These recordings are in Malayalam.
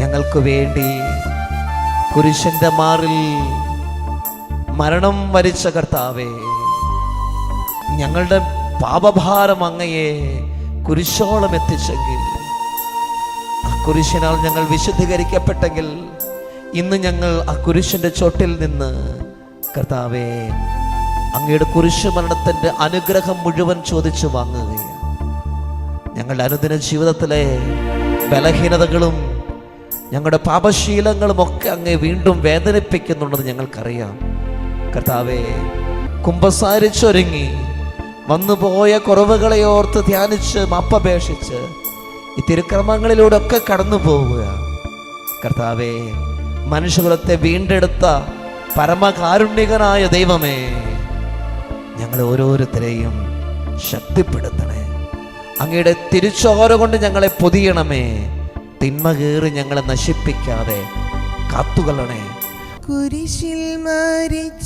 ഞങ്ങൾക്ക് വേണ്ടി കുരിശന്റെ മാറിൽ മരണം വരിച്ച കർത്താവേ ഞങ്ങളുടെ പാപഭാരം അങ്ങയെ കുരിശോളം എത്തിച്ചെങ്കിൽ ആ കുരിശിനാൽ ഞങ്ങൾ വിശുദ്ധീകരിക്കപ്പെട്ടെങ്കിൽ ഇന്ന് ഞങ്ങൾ ആ കുരിശിന്റെ ചോട്ടിൽ നിന്ന് കർത്താവേ അങ്ങയുടെ കുരിശ് മരണത്തിന്റെ അനുഗ്രഹം മുഴുവൻ ചോദിച്ചു വാങ്ങുകയാണ്. ഞങ്ങളുടെ അനുദിന ജീവിതത്തിലെ ബലഹീനതകളും ഞങ്ങളുടെ പാപശീലങ്ങളുമൊക്കെ അങ്ങേ വീണ്ടും വേദനിപ്പിക്കുന്നുണ്ടെന്ന് ഞങ്ങൾക്കറിയാം. കർത്താവേ കുമ്പസാരിച്ചൊരുങ്ങി വന്നുപോയ കുറവുകളെ ഓർത്ത് ധ്യാനിച്ച് മപ്പപേക്ഷിച്ച് ഈ തിരുക്രമങ്ങളിലൂടെ ഒക്കെ കടന്നു പോവുക കർത്താവേ മനുഷ്യകുലത്തെ വീണ്ടെടുത്ത പരമകാരുണ്യകനായ ദൈവമേ ഞങ്ങൾ ഓരോരുത്തരെയും ശക്തിപ്പെടുത്തണേ. അങ്ങയുടെ തിരിച്ചോര കൊണ്ട് ഞങ്ങളെ പൊതിയണമേ. തിന്മ കയറി ഞങ്ങളെ നശിപ്പിക്കാതെ കാത്തുകൊള്ളണേ. കുരിശിൽ മരിച്ചവനേ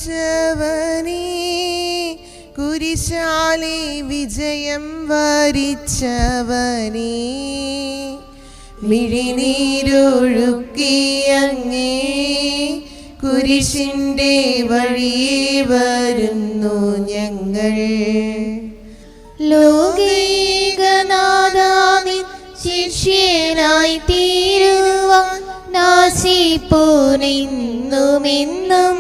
കുരിശാലെ വിജയം വരിച്ചവനേ. മിഴിനീരൊഴുക്കിയങ്ങേ കുരിശിന്റെ വഴിയെ വരുന്നു ഞങ്ങൾ. ലോകൈകനാഥാവിൻ നാശിപ്പോനെന്നുമെന്നും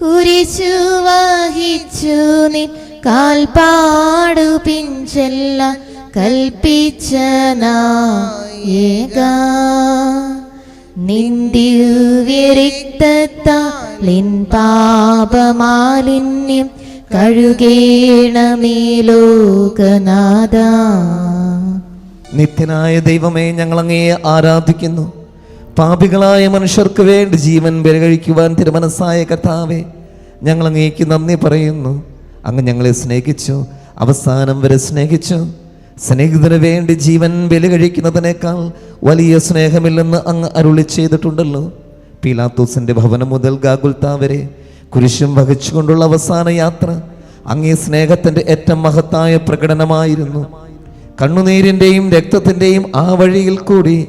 കുരിശു വഹിച്ചു നിൻ കാൽപാടു പിഞ്ചെല്ല കൽപ്പിച്ച നായക. നിന്ദിവ്യരിക്തത്താലിൻ പാപമാലിന്യം കഴുകേണമേ നിത്യനായ ദൈവമേ ഞങ്ങളങ്ങയെ ആരാധിക്കുന്നു. പാപികളായ മനുഷ്യർക്ക് വേണ്ടി ജീവൻ ബലികഴിക്കുവാൻ തിരുമനസ്സായ കർത്താവേ ഞങ്ങൾ അങ്ങേക്ക് നന്ദി പറയുന്നു. അങ്ങ് ഞങ്ങളെ സ്നേഹിച്ചു. അവസാനം വരെ സ്നേഹിച്ചു. സ്നേഹിതന് വേണ്ടി ജീവൻ ബലി കഴിക്കുന്നതിനേക്കാൾ വലിയ സ്നേഹമില്ലെന്ന് അങ്ങ് അരുളി ചെയ്തിട്ടുണ്ടല്ലോ. പീലാത്തോസിന്റെ ഭവനം മുതൽ ഗാഗുൽത്ത വരെ കുരിശും വഹിച്ചുകൊണ്ടുള്ള അവസാന യാത്ര അങ്ങേ സ്നേഹത്തിന്റെ ഏറ്റവും മഹത്തായ പ്രകടനമായിരുന്നു. കണ്ണുനീരിന്റെയും രക്തത്തിന്റെയും ആ വഴിയിൽ കൂടി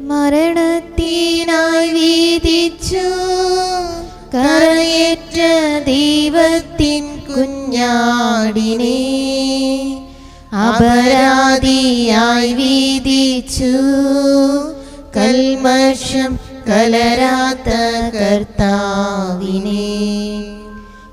മരണത്തിനായി വീതിച്ചു. കറയേറ്റ ദൈവത്തിൻ കുഞ്ഞാടിനെ അപരാധിയായി വീതിച്ചു. കൽമഷം കലരാത്ത കർത്താവിനെ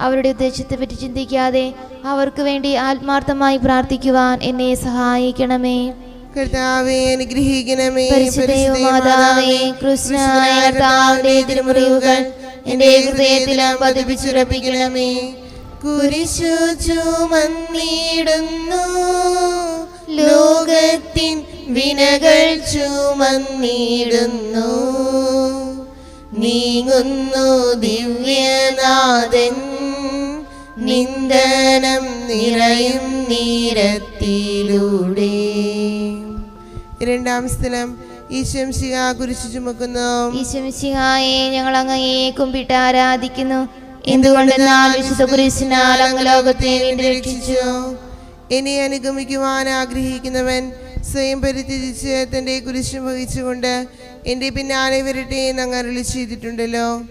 അവരുടെ ഉദ്ദേശത്തെ പറ്റി ചിന്തിക്കാതെ അവർക്ക് വേണ്ടി ആത്മാർത്ഥമായി പ്രാർത്ഥിക്കുവാൻ എന്നെ സഹായിക്കണമേ. കർത്താവെ അനുഗ്രഹിക്കണമേ. പരിശുദ്ധമാതാവേ കൃഷ്ണനായ കർത്താവിന്റെ തിരുമുറിവുകൾ എന്റെ ഹൃദയത്തിലും പതിപ്പിച്ചുറപ്പിക്കണമേ. കുരിശു ചുമന്നിടുന്നു. ലോകത്തിൻ വിനകൾ ചുമന്നിടുന്നു. നീങ്ങുന്നു ദിവ്യനാഥൻ നിന്ദനം നിറയും നീരത്തിലൂടെ. രണ്ടാം സ്ഥലം ഈശംശിക കുരിശു ചുമക്കുന്നു. ഈശമിശിഹായെ ഞങ്ങൾ അങ്ങയെ കുമ്പിട്ട് ആരാധിക്കുന്നു. എന്തുകൊണ്ടെന്നാൽ വിശുദ്ധ കുരിശിനാൽ അങ്ങ് ലോകത്തെ രക്ഷിച്ചു. എന്നെ അനുഗമിക്കുവാൻ ആഗ്രഹിക്കുന്നവൻ സ്വയം പരിത്യജിച്ച് തന്റെ കുരിശ് വഹിച്ചുകൊണ്ട് എന്റെ പിന്നാലെ വരട്ടെ എന്ന് അങ്ങ് അരളി ചെയ്തിട്ടുണ്ടല്ലോ.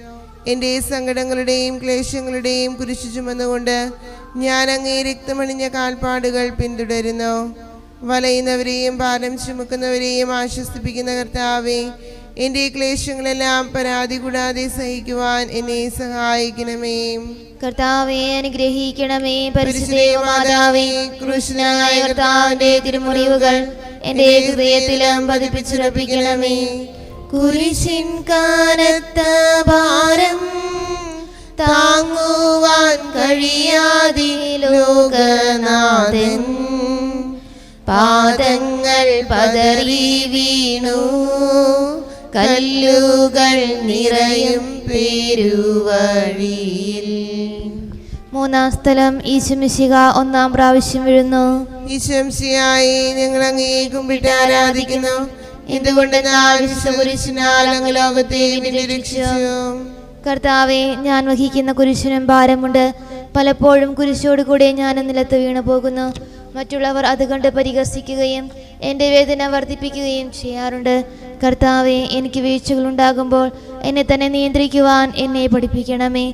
എന്റെ സങ്കടങ്ങളുടെയും ക്ലേശങ്ങളുടെയും കുരിശു ചുമന്നുകൊണ്ട് ഞാൻ അങ്ങേ രക്തമണിഞ്ഞ കാൽപ്പാടുകൾ പിന്തുടരുന്നു. വലയുന്നവരെയും ഭാരം ചുമക്കുന്നവരെയും ആശ്വസിപ്പിക്കുന്ന കർത്താവേ എന്റെ ക്ലേശങ്ങളെല്ലാം പരാതി കൂടാതെ സഹിക്കുവാൻ എന്നെ സഹായിക്കണമേ. കർത്താവെ അനുഗ്രഹിക്കണമേ. പരിശുദ്ധമാതാവേ കൃഷ്ണനായ കർത്താവിന്റെ തിരുമുറിവുകൾ എന്റെ ഹൃദയത്തിലും പതിപ്പിച്ചുറപ്പിക്കണമേ. കുരിശിൻ കാനത്ത ഭാരം താങ്ങുവാൻ കഴിയാതെ ലോകനാഥൻ. പാദങ്ങൾ പതറി വീണു കല്ലുകൾ നിറയും പേരുവഴിയിൽ. മൂന്നാം സ്ഥലം ഈശംശിക ഒന്നാം പ്രാവശ്യം വീഴുന്നു. ഈശംസിയായി ഞങ്ങൾ അങ്ങേ വിട്ട് ആരാധിക്കുന്നു? നിരീക്ഷിച്ചു കർത്താവെ ഞാൻ വഹിക്കുന്ന കുരിശിനും ഭാരമുണ്ട്. പലപ്പോഴും കുരിശോട് കൂടെ ഞാൻ നിലത്ത് വീണു പോകുന്നു. മറ്റുള്ളവർ അത് കണ്ട് പരിഹസിക്കുകയും എന്റെ വേദന വർദ്ധിപ്പിക്കുകയും ചെയ്യാറുണ്ട്. കർത്താവെ എനിക്ക് വീഴ്ചകൾ ഉണ്ടാകുമ്പോൾ എന്നെ തന്നെ നിയന്ത്രിക്കുവാൻ എന്നെ പഠിപ്പിക്കണമേ.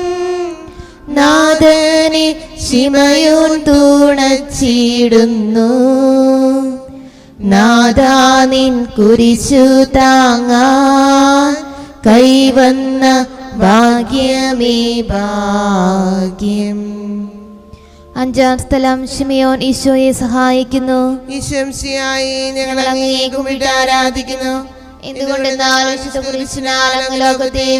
നാദനെ ശിമയോൻ തൂണച്ചിടുന്നു. നാദാ നിൻ കുരിശു താങ്ങാൻ കൈവന്ന ഭാഗ്യമേ ഭാഗ്യം. അഞ്ചാം സ്ഥലം ഷിമിയോൻ ഈശോയെ സഹായിക്കുന്നു. ഈശംസിയായി ഞങ്ങൾ കുമ്പിട്ട് ആരാധിക്കുന്നു. എന്തുകൊണ്ടെന്നാൽ ലോകത്തെ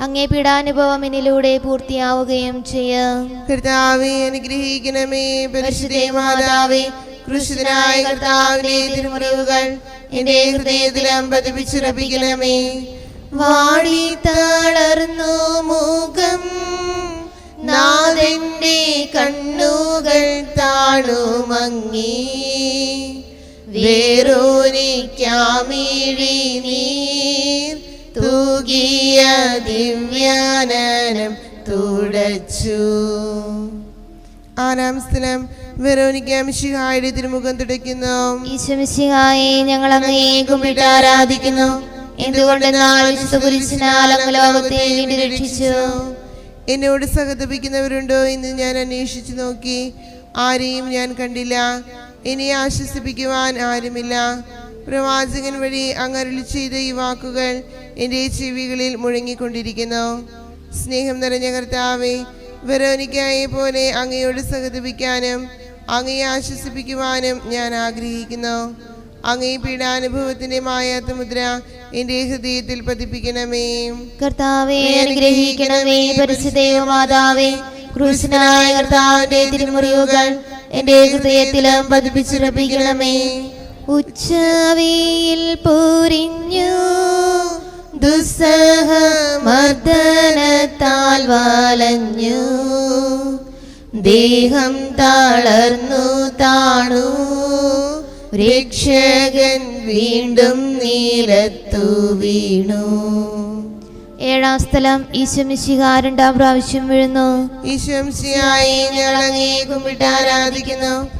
അങ്ങേ പീഡാനുഭവം എന്നിലൂടെ പൂർത്തിയാവുകയും ചെയ്യാം. കർത്താവെ അനുഗ്രഹിക്കണമേ. വാടി മുഖം നാഥന്റെ കണ്ണുകൾ താണുമങ്ങി വേറോനിക്കാമിഴി നീർ തൂകിയ ദിവ്യാനം തുടച്ചു. ആറാം സ്ഥലം വെറോനിക്ക മിശിഹായുടെ തിരുമുഖം തുടയ്ക്കുന്നു. ഈശ്വമിശിഹായെ ഞങ്ങൾ അങ്ങയെ കുമ്പിട്ട് ആരാധിക്കുന്നു. എന്തുകൊണ്ടെന്നാൽ അങ്ങ് ലോകത്തെ രക്ഷിച്ചു. എന്നോട് സഹതപിക്കുന്നവരുണ്ടോ എന്ന് ഞാൻ അന്വേഷിച്ചു നോക്കി. ആരെയും ഞാൻ കണ്ടില്ല. ഇനി ആശ്വസിപ്പിക്കുവാൻ ആരുമില്ല. പ്രവാചകൻ വഴി അങ്ങരുളി ചെയ്ത ഈ വാക്കുകൾ എന്റെ ചെവികളിൽ മുഴങ്ങിക്കൊണ്ടിരിക്കുന്നു. സ്നേഹം നിറഞ്ഞ കർത്താവെ വെറോനിക്കായെ പോലെ അങ്ങയോട് സഹതിപ്പിക്കാനും അങ്ങയെ ആശ്വസിപ്പിക്കുവാനും ഞാൻ ആഗ്രഹിക്കുന്നു. അങ്ങേ പീഡാനുഭവത്തിന്റെ മായാത്ത മുദ്ര എന്റെ ഹൃദയത്തിൽ പതിപ്പിക്കണമേ. കർത്താവെ അനുഗ്രഹിക്കണമേ പരിശുദ്ധമാതാവേ ക്രൂശനായ കർത്താവിന്റെ തിരുമുറിവുകൾ എന്റെ ഹൃദയത്തിലും പതിപ്പിച്ചുറപ്പിക്കണമേ. ഉച്ചവയിൽ പൊരിഞ്ഞു. ദുസ്സഹ മർദ്ദനത്താൽ വാലഞ്ഞു. ദേഹം തളർന്നു താണു. രക്ഷകൻ വീണ്ടും നീലത്തു വീണു. ഏഴാം സ്ഥലം ഈശമിശിഹ രണ്ടാം പ്രാവശ്യം വീഴുന്നു. ഈശ്വംശിയായി ഞങ്ങൾ അങ്ങേ കുമ്പിട്ട് ആരാധിക്കുന്നു.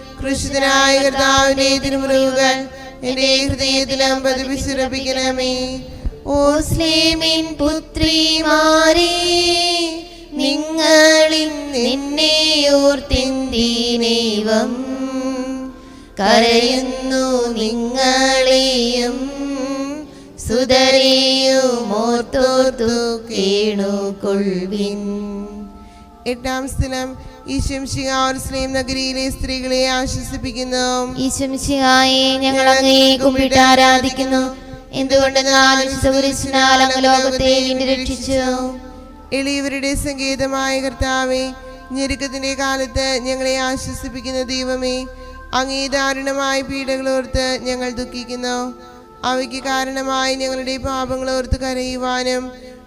കൃഷിതനായ കർത്താവിനെ തിരുമുറിവുകൾ എന്റെ ഹൃദയത്തിലും പതിപ്പിച്ചുറപ്പിക്കണമേ ഓ സ്ലേമിൻ പുത്രിമാരെ നിങ്ങളിൽ നിന്നെ ഓർത്തിന്തീനേവം കരയുന്നു നിങ്ങളെയും സുതരെയും ഓർത്തോർത്തു കേണുകൊള്ളിൻ എട്ടാം സ്ഥലം. ഈശംശികാസ്ലീം നഗരിയിലെ സ്ത്രീകളെ ആശ്വസിപ്പിക്കുന്നു ഞങ്ങൾ അങ്ങയെ കുമ്പിട്ട് ആരാധിക്കുന്നു. ലോകത്തെ രക്ഷിച്ചു. എളിയവരുടെ സങ്കേതമായ കർത്താവെ ഞെരുക്കത്തിന്റെ കാലത്ത് ഞങ്ങളെ ആശ്വസിപ്പിക്കുന്ന ദൈവമേ അങ്ങേ ദാരുണമായ പീഡകളോർത്ത് ഞങ്ങൾ ദുഃഖിക്കുന്നു. അവയ്ക്ക് കാരണമായി ഞങ്ങളുടെ പാപങ്ങളോർത്ത് കരയുവാനും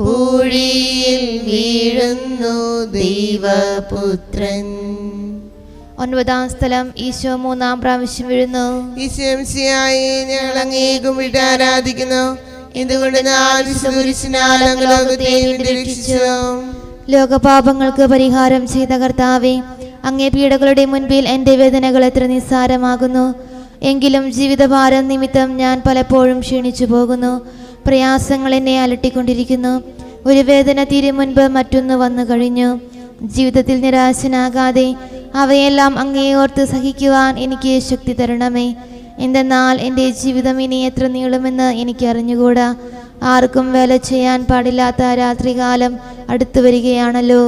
പൂഴിയിൽ വീഴുന്നു ദൈവപുത്രൻ. ഒൻപതാം സ്ഥലം ഈശോ മൂന്നാം പ്രാവശ്യം വീഴുന്നു. ഈശംസിയായി ഞങ്ങൾ അങ്ങേക്കും വിട്ട് ആരാധിക്കുന്നു. രക്ഷിച്ചു ലോകപാപങ്ങൾക്ക് പരിഹാരം ചെയ്ത കർത്താവെ അങ്ങേ പീഡകളുടെ മുൻപിൽ എന്റെ വേദനകൾ എത്ര നിസ്സാരമാകുന്നു. എങ്കിലും ജീവിതഭാരം നിമിത്തം ഞാൻ പലപ്പോഴും ക്ഷീണിച്ചു പോകുന്നു പ്രയാസങ്ങൾ എന്നെ അലട്ടിക്കൊണ്ടിരിക്കുന്നു. ഒരു വേദന തീരെ മുൻപ് മറ്റൊന്ന് വന്നു കഴിഞ്ഞു. ജീവിതത്തിൽ നിരാശനാകാതെ അവയെല്ലാം അങ്ങേ ഓർത്ത് സഹിക്കുവാൻ എനിക്ക് ശക്തി തരണമേ. എന്തെന്നാൽ എന്റെ ജീവിതം ഇനി എത്ര നീളുമെന്ന് എനിക്ക് അറിഞ്ഞുകൂടാ ആർക്കും വേല ചെയ്യാൻ പാടില്ലാത്ത രാത്രികാലം അടുത്തു വരികയാണല്ലോ.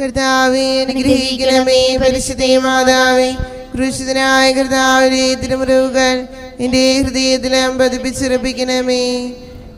കർത്താവേ അനുഗ്രഹിക്കണമേ പരിശുദ്ധേ മാതാവേ. ക്രൂശിതനായ എന്റെ ഹൃദയത്തിലും പതിപ്പിച്ചുറപ്പിക്കണമേ.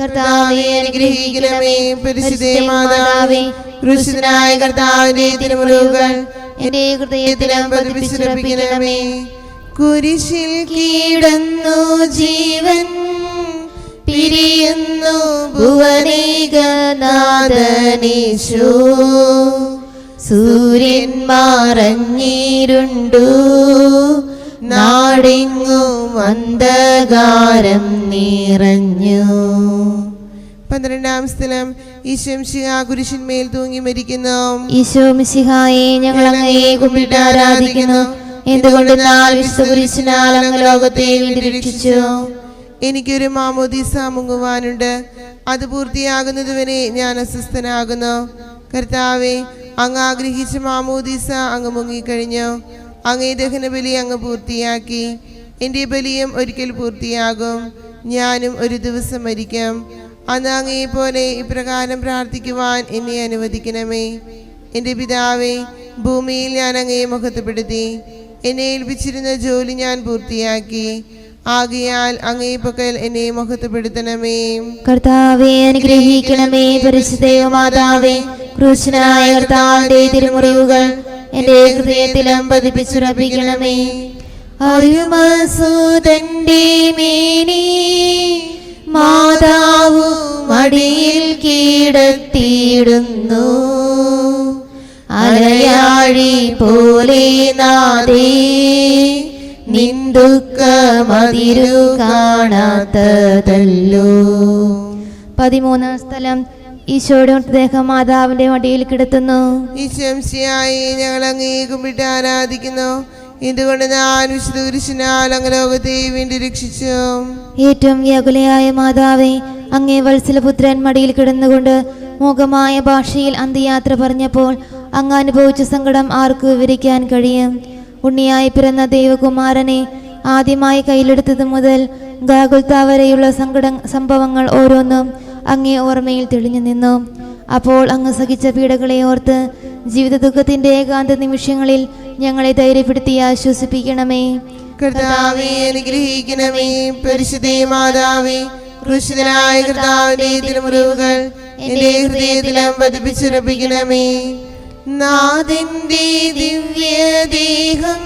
കർത്താവെ അനുഗ്രഹിക്കണമേ. പരിശുദ്ധേ കുരിശിൽ കീടന്നു ജീവൻ പിരിയുന്നു ഭുവനേകനാഥനീശോ. സൂര്യൻ മറഞ്ഞിരുണ്ടു നാടെങ്ങും അന്ധകാരം നിറഞ്ഞു. പന്ത്രണ്ടാം സ്ഥലം. ഈശംശിഹ കുരിശിന്മേൽ തൂങ്ങി മരിക്കുന്നു. ഈശോ മിശിഹായെ ഞങ്ങൾ അങ്ങയെ കുമ്പിട്ട് ആരാധിക്കുന്നു. അങ്ങ് ലോകത്തെ വീണ്ടും രക്ഷിച്ചു? എനിക്കൊരു മാമോദീസ മുങ്ങുവാനുണ്ട്. അത് പൂർത്തിയാകുന്നതുവരെ ഞാൻ അസ്വസ്ഥനാകുന്നു. കർത്താവെ അങ്ങ് ആഗ്രഹിച്ച മാമോദീസ അങ്ങ് മുങ്ങിക്കഴിഞ്ഞു. അങ്ങേ ദഹനബലി അങ്ങ് പൂർത്തിയാക്കി. എന്റെ ബലിയും ഒരിക്കൽ പൂർത്തിയാകും. ഞാനും ഒരു ദിവസം മരിക്കും. അന്ന് പോലെ ഇപ്രകാരം പ്രാർത്ഥിക്കുവാൻ എന്നെ അനുവദിക്കണമേ. എന്റെ പിതാവേ ഭൂമിയിൽ ഞാൻ അങ്ങയെ മുഖത്തപ്പെടുത്തി എന്നെ ഏൽപ്പിച്ചിരുന്ന ജോലി ഞാൻ പൂർത്തിയാക്കി. ആകയാൽ അങ്ങേ പക്കൽ എന്നെ മഹത്വപ്പെടുത്തണമേ. കർത്താവെ അനുഗ്രഹിക്കണമേ പരിശുദ്ധയോ മാതാവേ ക്രൂശനായ കർത്താവിന്റെ തിരുമുറിവുകൾ എന്റെ ഹൃദയത്തിലും പതിപ്പിച്ചുറപ്പിക്കണമേ. അരുമസൂതന്റെ മേനി മാതാവു മടിയിൽ കീടത്തിയിടുന്നു. അലയാഴി പോലെ നാദേ നിന്ദുക്ക മതിരു കാണാത്തതല്ലോ. പതിമൂന്നാം സ്ഥലം. ഈശോയുടെ മൃതദേഹം മാതാവിന്റെ മടിയിൽ കിടത്തുന്നു. ഈശംശിയായി ഞങ്ങൾ അങ്ങേ കുമ്പിട്ട് ആരാധിക്കുന്നു. എന്തുകൊണ്ട് ഞാൻ വിശുദ്ധ കുരിശിനാൽ അങ്ങ് ലോകത്തെ വേണ്ടി രക്ഷിച്ചു? ഏറ്റവും വ്യകുലയായ മാതാവേ അങ്ങേ വത്സലപുത്രൻ മടിയിൽ കിടന്നുകൊണ്ട് മൂകമായ ഭാഷയിൽ അന്ത്യയാത്ര പറഞ്ഞപ്പോൾ അങ്ങ് അനുഭവിച്ച സങ്കടം ആർക്ക് വിവരിക്കാൻ കഴിയും? ഉണ്ണിയായി പിറന്ന ദൈവകുമാരനെ ആദ്യമായി കയ്യിലെടുത്തത് മുതൽ ഗാകുൽത്ത വരെയുള്ള സങ്കട സംഭവങ്ങൾ ഓരോന്നും അങ്ങേ ഓർമ്മയിൽ തെളിഞ്ഞു നിന്നു. അപ്പോൾ അങ്ങ് സഹിച്ച പീഡകളെ ഓർത്ത് ജീവിത ദുഃഖത്തിന്റെ ഏകാന്ത നിമിഷങ്ങളിൽ ഞങ്ങളെ ധൈര്യപ്പെടുത്തി ആശ്വസിപ്പിക്കണമേ. കർത്താവെ അനുഗ്രഹിക്കണമേ. പരിശുദ്ധേ മാതാവേ കൃഷിതനായ കർത്താവിന്റെ തിരുമുറിവുകൾ എന്റെ ഹൃദയത്തിലും പതിപ്പിച്ചുറപ്പിക്കണമേ നാഥന്റെ ദിവ്യദേഹം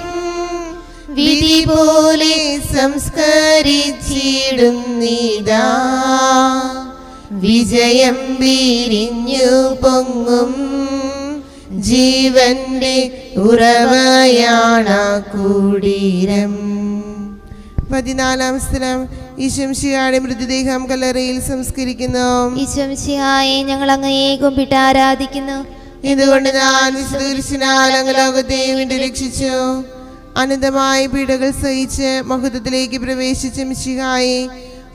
വിധി പോലെ സംസ്കരിച്ചിടുന്നിതാ. വിജയം വീരിഞ്ഞു പൊങ്ങും. ജീവന്റെ ഉറവയാണ കൂടീരം. പതിനാലാം സ്ഥലം. ഈശംശിയുടെ മൃതദേഹം കല്ലറയിൽ സംസ്കരിക്കുന്നു. ഈശ്വംശിയായെ ഞങ്ങൾ അങ്ങയെ കുമ്പിട്ട് ആരാധിക്കുന്നു. ഇതുകൊണ്ട് ഞാൻ അങ്ങ് വീണ്ടും രക്ഷിച്ചു? അനന്തമായ പീഡകൾ സഹിച്ച് മഹത്വത്തിലേക്ക് പ്രവേശിച്ച മിശിഹായി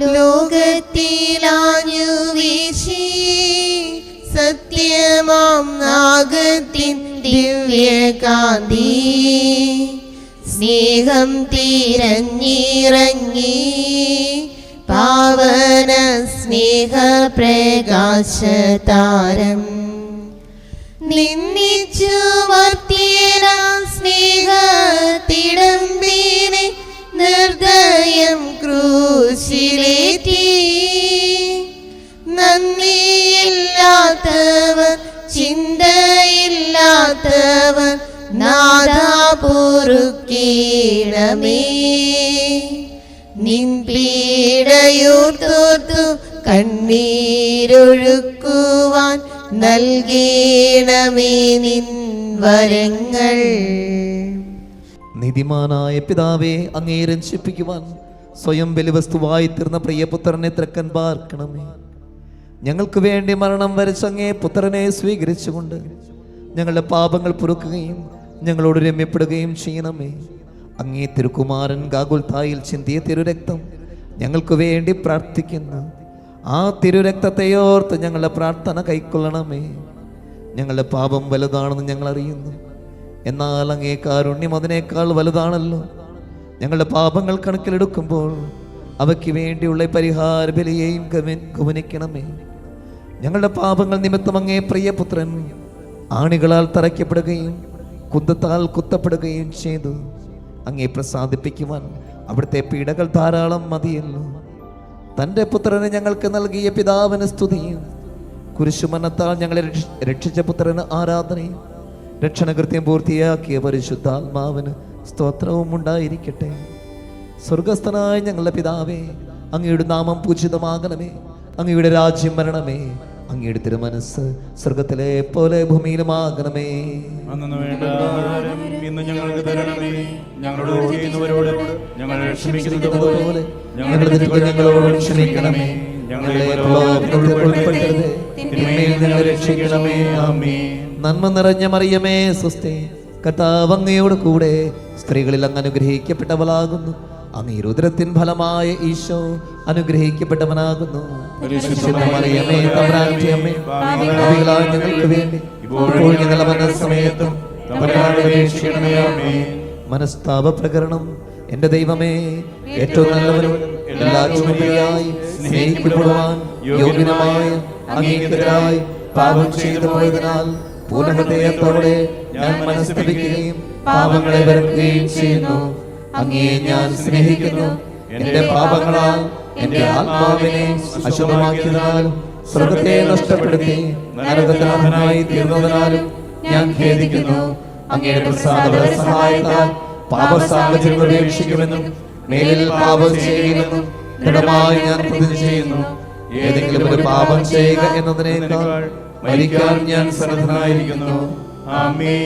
ലോകത്തിലാഞ്ഞു വീശി സത്യമാം നാഗത്തിൻ ദിവ്യകാന്തി. സ്നേഹം തിരഞ്ഞിറങ്ങി പാവന സ്നേഹ പ്രകാശതാരം. നിന്നിച്ചു സ്നേഹ സ്നേഹത്തിടമ്പീനെ നിർദ്ദയം ക്രൂശിലേറ്റി. നന്ദിയില്ലാത്തവർ ചിന്തയില്ലാത്തവർ നാദാ നിൻപീടയൂർത്തോർത്തു കണ്ണീരൊഴുക്കുവാൻ നൽകേണമേ നിൻ വരങ്ങൾ. നീതിമാനായ പിതാവെ അങ്ങേ രഞ്ജിപ്പിക്കുവാൻ സ്വയം ബലിവസ്തുവായി തീർന്ന പ്രിയപുത്രനെ തിരക്കൻ പാർക്കണമേ. ഞങ്ങൾക്ക് വേണ്ടി മരണം വരച്ച അങ്ങേ പുത്രനെ സ്വീകരിച്ചുകൊണ്ട് ഞങ്ങളുടെ പാപങ്ങൾ പൊറുക്കുകയും ഞങ്ങളോട് രമ്യപ്പെടുകയും ചെയ്യണമേ. അങ്ങേ തിരുക്കുമാരൻ ഗാഗുൽത്തായിൽ ചിന്തിയ തിരുരക്തം ഞങ്ങൾക്ക് വേണ്ടി പ്രാർത്ഥിക്കുന്നു. ആ തിരുരക്തത്തെയോർത്ത് ഞങ്ങളുടെ പ്രാർത്ഥന കൈക്കൊള്ളണമേ. ഞങ്ങളുടെ പാപം വലുതാണെന്ന് ഞങ്ങൾ അറിയുന്നു എന്നാൽ അങ്ങേ കാരുണ്യം അതിനേക്കാൾ വലുതാണല്ലോ. ഞങ്ങളുടെ പാപങ്ങൾ കണക്കിലെടുക്കുമ്പോൾ അവയ്ക്ക് വേണ്ടിയുള്ള പരിഹാര ബലിയെയും ഗമനിക്കണമേ ഞങ്ങളുടെ പാപങ്ങൾ നിമിത്തം അങ്ങേ പ്രിയപുത്രൻ ആണികളാൽ തറയ്ക്കപ്പെടുകയും കുന്തത്താൽ കുത്തപ്പെടുകയും ചെയ്തു. അങ്ങേ പ്രസാദിപ്പിക്കുവാൻ അവിടുത്തെ പീഡകൾ ധാരാളം മതിയല്ലോ. തന്റെ പുത്രനെ ഞങ്ങൾക്ക് നൽകിയ പിതാവിന് സ്തുതിയും. കുരിശുമരണത്താൽ ഞങ്ങളെ രക്ഷിച്ച പുത്രന് ആരാധനയും രക്ഷണകൃത്യം പൂർത്തിയാക്കിയ പരിശുദ്ധാത്മാവിന് സ്തോത്രവും ഉണ്ടായിരിക്കട്ടെ. സ്വർഗസ്ഥനായ ഞങ്ങളുടെ പിതാവേ അങ്ങയുടെ നാമം പൂജിതമാകണമേ. അങ്ങയുടെ രാജ്യം വരണമേ. അങ്ങയുടെ തിരുമനസ് സ്വർഗത്തിലെ പോലെ ഭൂമിയിലുമാകണമേ. ഇന്ന് ഞങ്ങൾക്ക് തരണമേ. ഞങ്ങളോട് ചെയ്യുന്നവരോട് ക്ഷമിക്കുന്നത് പോലെ ഞങ്ങളുടെ ക്ഷമിക്കണമേ. ഞങ്ങളെ പ്രലോഭനത്തിൽ രക്ഷിക്കണമേ. ആമേ നന്മ നിറഞ്ഞ മറിയമേ സ്വസ്തേ കർത്താവ് അങ്ങയോട് കൂടെ സ്ത്രീകളിൽ അങ്ങ് അനുഗ്രഹിക്കപ്പെട്ടവളാകുന്നു. അങ്ങ് രുദ്രത്തിൻ ഫലമായ ഈശോ അനുഗ്രഹിക്കപ്പെട്ടവനാകുന്നു. ഞങ്ങൾക്ക് വേണ്ടി ഇപ്പോൾ ഞങ്ങളുടെ മനസ്സമയത്തും മനസ്താപ പ്രകരണം എന്റെ ദൈവമേ ഏറ്റവും നല്ലവനും എല്ലാ ചുമതലയായി സ്നേഹിക്കപ്പെടുവാൻ യോഗ്യനുമായ അങ്ങേക്കെതിരായി പാപം ചെയ്തു പോയതിനാൽ പൂർണഹൃദയത്തോടെ ഞാൻ മനസ്തപിക്കുകയും പാപങ്ങളെ വെറുക്കുകയും ചെയ്യുന്നു. അങ്ങേ ഞാൻ സ്നേഹിക്കുന്നു. എന്റെ പാപങ്ങളാൽ എന്റെ ആത്മാവിനെ അശുദ്ധമാക്കിയതിനാലും സ്വർഗത്തെ നഷ്ടപ്പെടുത്തി നരകനാഥനായി തീർന്നതിനാലും ഞാൻ ഖേദിക്കുന്നു. അങ്ങയുടെ പ്രസാദ സഹായത്താൽ പാപ സാഹചര്യം ഉപേക്ഷിക്കുമെന്നും മേലിൽ പാപം ചെയ്യുമെന്നും ദൃഢമായി ഞാൻ പ്രതിജ്ഞ ചെയ്യുന്നു. ഏതെങ്കിലും ഒരു പാപം ചെയ്യുക എന്നതിനേക്കാൾ മരിക്കാൻ ഞാൻ സന്നദ്ധനായിരിക്കുന്നു. ആമേ